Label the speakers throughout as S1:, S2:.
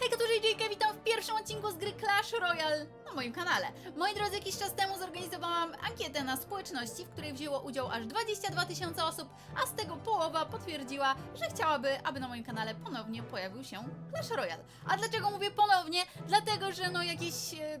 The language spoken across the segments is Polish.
S1: Hejka, tu JJK, witam w pierwszym odcinku z gry Clash Royale na moim kanale. Moi drodzy, jakiś czas temu zorganizowałam ankietę na społeczności, w której wzięło udział aż 22 tysiące osób, a z tego połowa potwierdziła, że chciałaby, aby na moim kanale ponownie pojawił się Clash Royale. A dlaczego mówię ponownie? Dlatego, że no jakieś... E...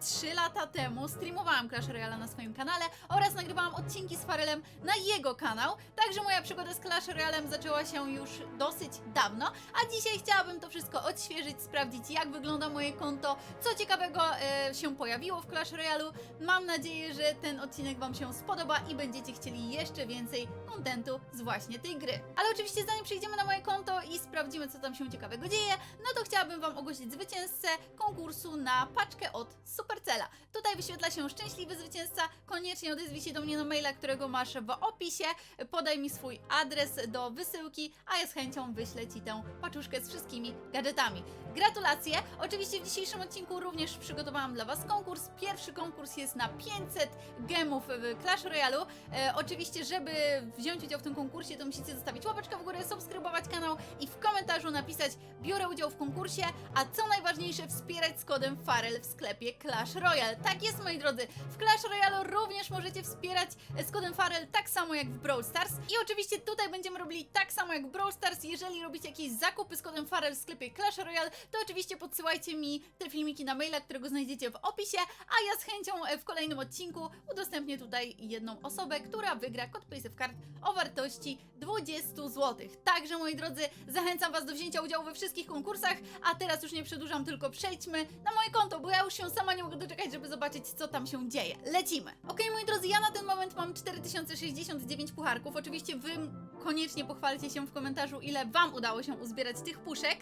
S1: 3 lata temu streamowałam Clash Royale na swoim kanale oraz nagrywałam odcinki z Farelem na jego kanał, także moja przygoda z Clash Royalem zaczęła się już dosyć dawno, a dzisiaj chciałabym to wszystko odświeżyć, sprawdzić jak wygląda moje konto, co ciekawego e, się pojawiło w Clash Royale. Mam nadzieję, że ten odcinek Wam się spodoba i będziecie chcieli jeszcze więcej kontentu z właśnie tej gry. Ale oczywiście zanim przejdziemy na moje konto i sprawdzimy co tam się ciekawego dzieje, no to chciałabym Wam ogłosić zwycięzcę konkursu na paczkę od Supercella. Tutaj wyświetla się szczęśliwy zwycięzca, koniecznie odezwij się do mnie na maila, którego masz w opisie, podaj mi swój adres do wysyłki, a ja z chęcią wyślę Ci tę paczuszkę z wszystkimi gadżetami. Gratulacje! Oczywiście w dzisiejszym odcinku również przygotowałam dla Was konkurs. Pierwszy konkurs jest na 500 gemów w Clash Royale. E, oczywiście, żeby wziąć udział w tym konkursie, to musicie zostawić łapeczkę w górę, subskrybować kanał i w komentarzu napisać biorę udział w konkursie, a co najważniejsze wspierać z kodem FAREL w sklepie Clash Royale. Tak jest moi drodzy, w Clash Royale również możecie wspierać z kodem FAREL tak samo jak w Brawl Stars. I oczywiście tutaj będziemy robili tak samo jak w Brawl Stars, jeżeli robicie jakieś zakupy z kodem FAREL w sklepie Clash Royale, to oczywiście podsyłajcie mi te filmiki na maila, którego znajdziecie w opisie, a ja z chęcią e, w kolejnym odcinku udostępnię tutaj jedną osobę, która wygra kod Place of Card o wartości 20 zł. Także moi drodzy, zachęcam Was do wzięcia udziału we wszystkich konkursach, a teraz już nie przedłużam, tylko przejdźmy na moje konto, bo ja już się sama nie mogę doczekać, żeby zobaczyć, co tam się dzieje. Lecimy! Ok, moi drodzy, ja na ten moment mam 4069 pucharków. Oczywiście Wy koniecznie pochwalcie się w komentarzu, ile Wam udało się uzbierać tych puszek.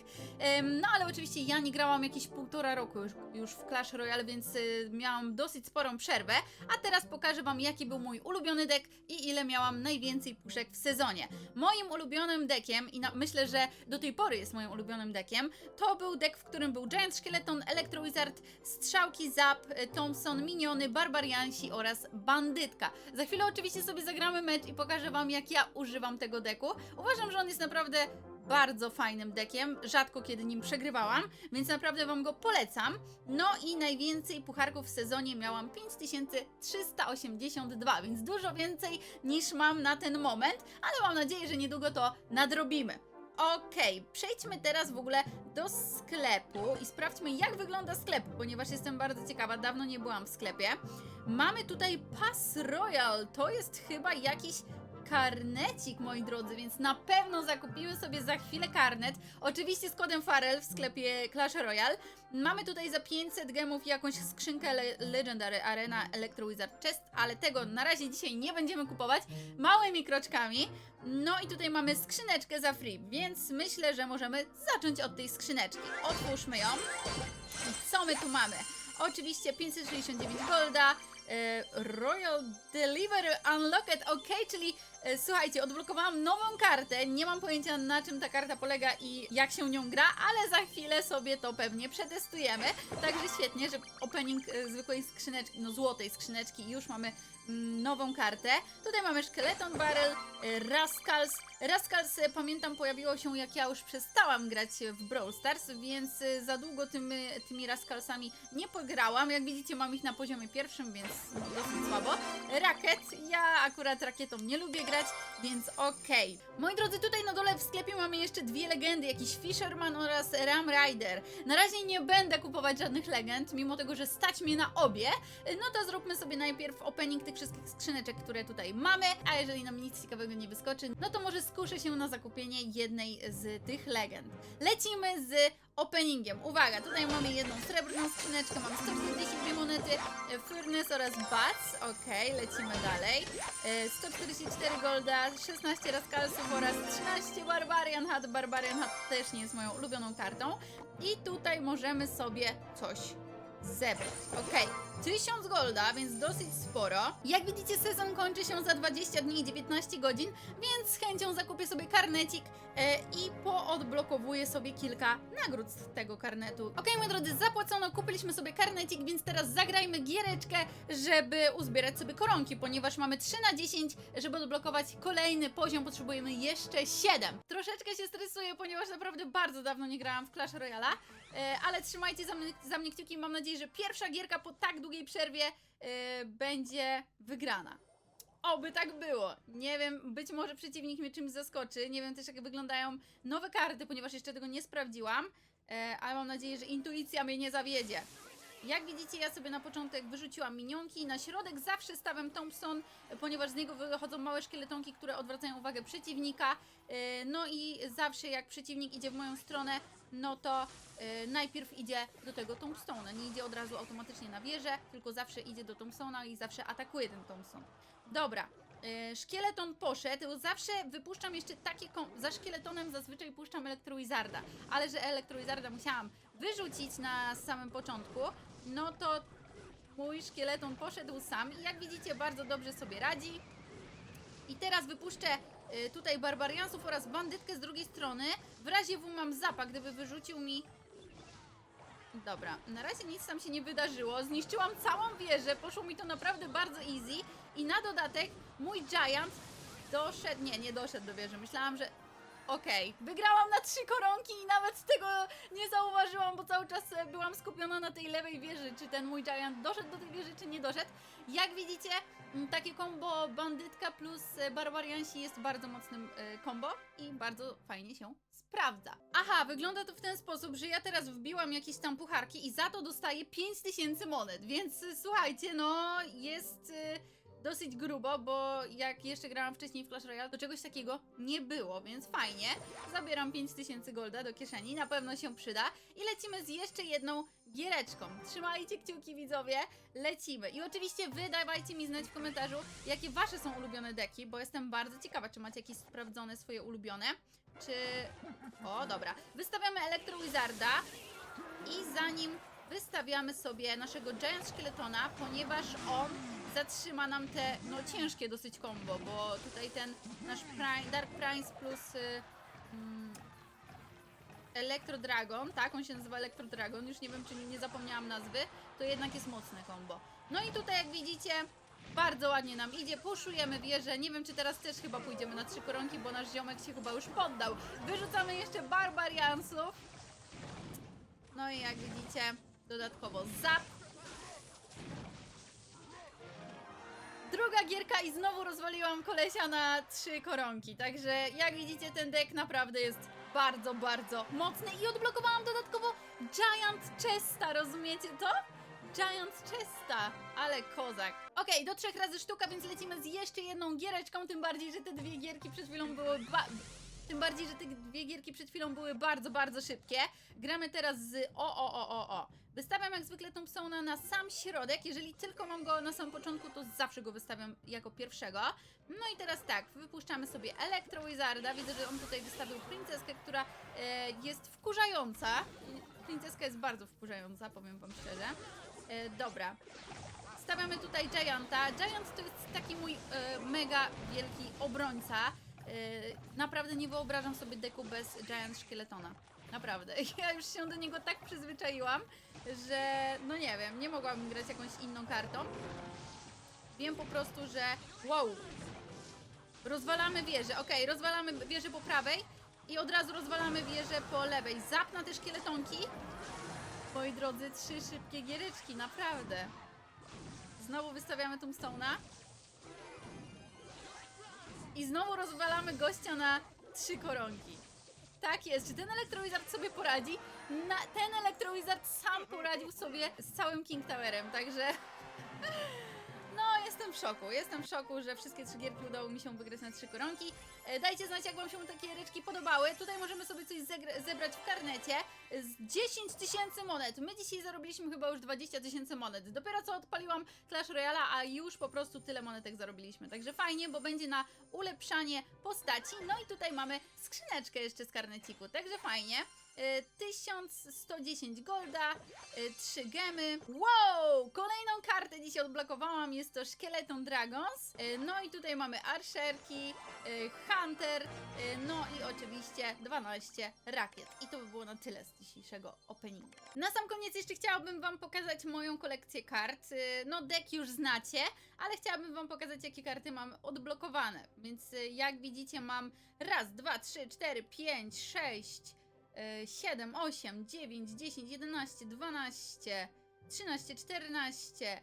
S1: No ale oczywiście ja nie grałam jakieś półtora roku już, już w Clash Royale, więc y, miałam dosyć sporą przerwę. A teraz pokażę Wam, jaki był mój ulubiony deck i ile miałam najwięcej puszek w sezonie. Moim ulubionym deckiem, i na, myślę, że do tej pory jest moim ulubionym deckiem, to był deck, w którym był Giant Skeleton, Electro Wizard, Strzałki Zap, Thompson, Miniony, Barbariansi oraz Bandytka. Za chwilę oczywiście sobie zagramy mecz i pokażę Wam, jak ja używam tego decku. Uważam, że on jest naprawdę bardzo fajnym dekiem, rzadko kiedy nim przegrywałam, więc naprawdę Wam go polecam. No i najwięcej pucharków w sezonie miałam 5382, więc dużo więcej niż mam na ten moment, ale mam nadzieję, że niedługo to nadrobimy. Okej, przejdźmy teraz w ogóle do sklepu i sprawdźmy, jak wygląda sklep, ponieważ jestem bardzo ciekawa, dawno nie byłam w sklepie. Mamy tutaj Pass Royal, to jest chyba jakiś karnecik, moi drodzy, więc na pewno zakupimy sobie za chwilę karnet. Oczywiście z kodem Farel w sklepie Clash Royale. Mamy tutaj za 500 gemów jakąś skrzynkę Le Legendary Arena Electro Wizard Chest, ale tego na razie dzisiaj nie będziemy kupować. Małymi kroczkami. No i tutaj mamy skrzyneczkę za free, więc myślę, że możemy zacząć od tej skrzyneczki. Otwórzmy ją. Co my tu mamy? Oczywiście 569 golda, e, Royal Delivery Unlocked, ok, czyli słuchajcie, odblokowałam nową kartę, nie mam pojęcia na czym ta karta polega i jak się nią gra, ale za chwilę sobie to pewnie przetestujemy, także świetnie, że opening e, zwykłej skrzyneczki, no złotej skrzyneczki już mamy mm, nową kartę. Tutaj mamy Skeleton Barrel, e, Rascals, Rascals e, pamiętam pojawiło się jak ja już przestałam grać w Brawl Stars, więc e, za długo tymi, tymi Rascalsami nie pograłam. Jak widzicie mam ich na poziomie pierwszym, więc dosyć słabo. Rakiet, ja akurat rakietą nie lubię grać, więc okej. Moi drodzy, tutaj na dole w sklepie mamy jeszcze dwie legendy, jakiś Fisherman oraz Ram Rider. Na razie nie będę kupować żadnych legend, mimo tego, że stać mnie na obie. No to zróbmy sobie najpierw opening tych wszystkich skrzyneczek, które tutaj mamy, a jeżeli nam nic ciekawego nie wyskoczy, no to może skuszę się na zakupienie jednej z tych legend. Lecimy z openingiem. Uwaga, tutaj mamy jedną srebrną skrzyneczkę, mamy 142 monety, e, Furnace oraz Bats. Okej, lecimy dalej. E, 144 golda, 16 raskalsów oraz 13 Barbarian Hat. Barbarian Hat też nie jest moją ulubioną kartą. I tutaj możemy sobie coś zebrać. Okej, 1000 golda, więc dosyć sporo. Jak widzicie, sezon kończy się za 20 dni i 19 godzin, więc z chęcią zakupię sobie karnecik e, i poodblokowuję sobie kilka nagród z tego karnetu. Okej, moi drodzy, zapłacono, kupiliśmy sobie karnecik, więc teraz zagrajmy giereczkę, żeby uzbierać sobie koronki, ponieważ mamy 3 na 10, żeby odblokować kolejny poziom, potrzebujemy jeszcze 7. Troszeczkę się stresuję, ponieważ naprawdę bardzo dawno nie grałam w Clash Royale, ale trzymajcie za mnie, za mnie kciuki. Mam nadzieję, że pierwsza gierka po tak długiej przerwie e, będzie wygrana. Oby tak było. Nie wiem, być może przeciwnik mnie czymś zaskoczy. Nie wiem też, jak wyglądają nowe karty, ponieważ jeszcze tego nie sprawdziłam. E, ale mam nadzieję, że intuicja mnie nie zawiedzie. Jak widzicie, ja sobie na początek wyrzuciłam minionki. Na środek zawsze stawiam Thompson, e, ponieważ z niego wychodzą małe szkieletonki, które odwracają uwagę przeciwnika. E, No i zawsze jak przeciwnik idzie w moją stronę, no to e, najpierw idzie do tego Thompsona. Nie idzie od razu automatycznie na wieżę, tylko zawsze idzie do Thompsona i zawsze atakuje ten Thompson. Dobra. e, Szkieleton poszedł, zawsze wypuszczam jeszcze takie, za szkieletonem zazwyczaj puszczam Elektrowizarda, ale że Elektrowizarda musiałam wyrzucić na samym początku, no to mój szkieleton poszedł sam i jak widzicie bardzo dobrze sobie radzi. I teraz wypuszczę y, tutaj barbariansów oraz bandytkę z drugiej strony. W razie W mam zapa, gdyby wyrzucił mi... Dobra, na razie nic tam się nie wydarzyło. Zniszczyłam całą wieżę, poszło mi to naprawdę bardzo easy. I na dodatek mój giant doszedł... Nie, nie doszedł do wieży. Myślałam, że... Okej, wygrałam na trzy koronki i nawet tego nie zauważyłam, bo cały czas e, byłam skupiona na tej lewej wieży, czy ten mój giant doszedł do tej wieży, czy nie doszedł. Jak widzicie, takie combo bandytka plus e, barbariansi jest bardzo mocnym e, combo i bardzo fajnie się sprawdza. Aha, wygląda to w ten sposób, że ja teraz wbiłam jakieś tam pucharki i za to dostaję 5000 monet, więc e, słuchajcie, no jest... dosyć grubo, bo jak jeszcze grałam wcześniej w Clash Royale, to czegoś takiego nie było, więc fajnie. Zabieram 5000 golda do kieszeni, na pewno się przyda. I lecimy z jeszcze jedną giereczką. Trzymajcie kciuki widzowie, lecimy. I oczywiście wy dawajcie mi znać w komentarzu, jakie wasze są ulubione deki, bo jestem bardzo ciekawa, czy macie jakieś sprawdzone swoje ulubione, czy... O, dobra. Wystawiamy Elektro Wizarda i zanim wystawiamy sobie naszego Giant Szkieletona, ponieważ on zatrzyma nam te, no ciężkie dosyć combo, bo tutaj ten nasz Prime, Dark Prince plus y, mm, Electro Dragon, tak, on się nazywa Electro Dragon, już nie wiem czy nie, zapomniałam nazwy, to jednak jest mocne combo. No i tutaj jak widzicie, bardzo ładnie nam idzie, puszujemy wieżę, nie wiem czy teraz też chyba pójdziemy na trzy koronki, bo nasz ziomek się chyba już poddał. Wyrzucamy jeszcze Barbariansów, no i jak widzicie, dodatkowo zap. Druga gierka i znowu rozwaliłam kolesia na trzy koronki. Także jak widzicie, ten deck naprawdę jest bardzo, bardzo mocny. I odblokowałam dodatkowo Giant Chesta, rozumiecie to? Giant Chesta, ale kozak. Okej, do trzech razy sztuka, więc lecimy z jeszcze jedną giereczką, tym bardziej, że te dwie gierki przed chwilą były ba- tym bardziej, że te dwie gierki przed chwilą były bardzo, bardzo szybkie. Gramy teraz z o, o, o, o, o. Wystawiam jak zwykle Thompsona na sam środek. Jeżeli tylko mam go na samym początku, to zawsze go wystawiam jako pierwszego. No i teraz tak, wypuszczamy sobie Elektro Wizarda. Widzę, że on tutaj wystawił princeskę, która e, jest wkurzająca. Princeska jest bardzo wkurzająca, powiem wam szczerze. E, dobra. Stawiamy tutaj Gianta. Giant to jest taki mój e, mega wielki obrońca. Yy, naprawdę nie wyobrażam sobie deku bez Giant Szkieletona. Naprawdę. Ja już się do niego tak przyzwyczaiłam, że no nie wiem, nie mogłabym grać jakąś inną kartą. Wiem po prostu, że wow. Rozwalamy wieżę. Okej, rozwalamy wieżę po prawej i od razu rozwalamy wieżę po lewej. Zap na te szkieletonki. Moi drodzy, trzy szybkie giereczki, naprawdę. Znowu wystawiamy Tombstone'a. I znowu rozwalamy gościa na trzy koronki. Tak jest. Czy ten Elektrowizard sobie poradzi? Na, ten Elektrowizard sam poradził sobie z całym King Towerem, także... Jestem w szoku. Jestem w szoku, że wszystkie trzy gierki udało mi się wygrać na trzy koronki. E, Dajcie znać, jak Wam się takie ryczki podobały. Tutaj możemy sobie coś zebrać w karnecie z 10 tysięcy monet. My dzisiaj zarobiliśmy chyba już 20 tysięcy monet. Dopiero co odpaliłam Clash Royale, a już po prostu tyle monetek zarobiliśmy. Także fajnie, bo będzie na ulepszanie postaci. No i tutaj mamy skrzyneczkę jeszcze z karneciku, także fajnie. E, 1110 golda, 3 gemy. Wow! Kolejną kartę dzisiaj odblokowałam, jest to Skeleton Dragons. E, No i tutaj mamy Archerki, e, Hunter, e, no i oczywiście 12 rakiet. I to by było na tyle z dzisiejszego openingu. Na sam koniec jeszcze chciałabym Wam pokazać moją kolekcję kart. E, No deck już znacie, ale chciałabym Wam pokazać jakie karty mam odblokowane. Więc e, jak widzicie mam raz, dwa, trzy, cztery, pięć, sześć, e, 7, 8, 9, 10, 11, 12, 13, 14.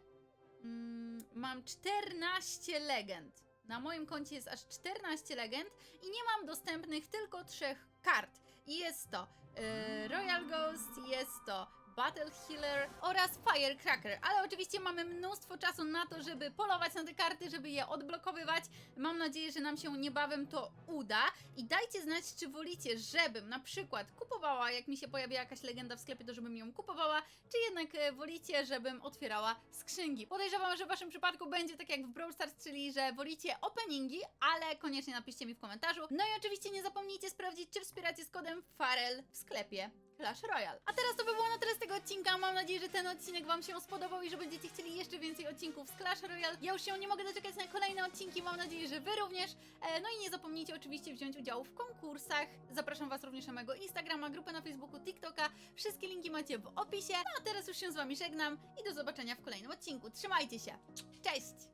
S1: Mm, mam 14 legend. Na moim koncie jest aż 14 legend i nie mam dostępnych tylko trzech kart. I jest to e, Royal Ghost, jest to Battle Healer oraz Firecracker, ale oczywiście mamy mnóstwo czasu na to, żeby polować na te karty, żeby je odblokowywać. Mam nadzieję, że nam się niebawem to uda i dajcie znać, czy wolicie, żebym na przykład kupowała, jak mi się pojawi jakaś legenda w sklepie, to żebym ją kupowała, czy jednak e, wolicie, żebym otwierała skrzynki. Podejrzewam, że w waszym przypadku będzie tak jak w Brawl Stars, czyli że wolicie openingi, ale koniecznie napiszcie mi w komentarzu. No i oczywiście nie zapomnijcie sprawdzić, czy wspieracie z kodem FAREL w sklepie. Clash Royale. A teraz to by było na tyle z tego odcinka. Mam nadzieję, że ten odcinek Wam się spodobał i że będziecie chcieli jeszcze więcej odcinków z Clash Royale. Ja już się nie mogę doczekać na kolejne odcinki. Mam nadzieję, że Wy również. E, no i nie zapomnijcie oczywiście wziąć udziału w konkursach. Zapraszam Was również na mojego Instagrama, grupę na Facebooku, TikToka. Wszystkie linki macie w opisie. No a teraz już się z Wami żegnam i do zobaczenia w kolejnym odcinku. Trzymajcie się. Cześć!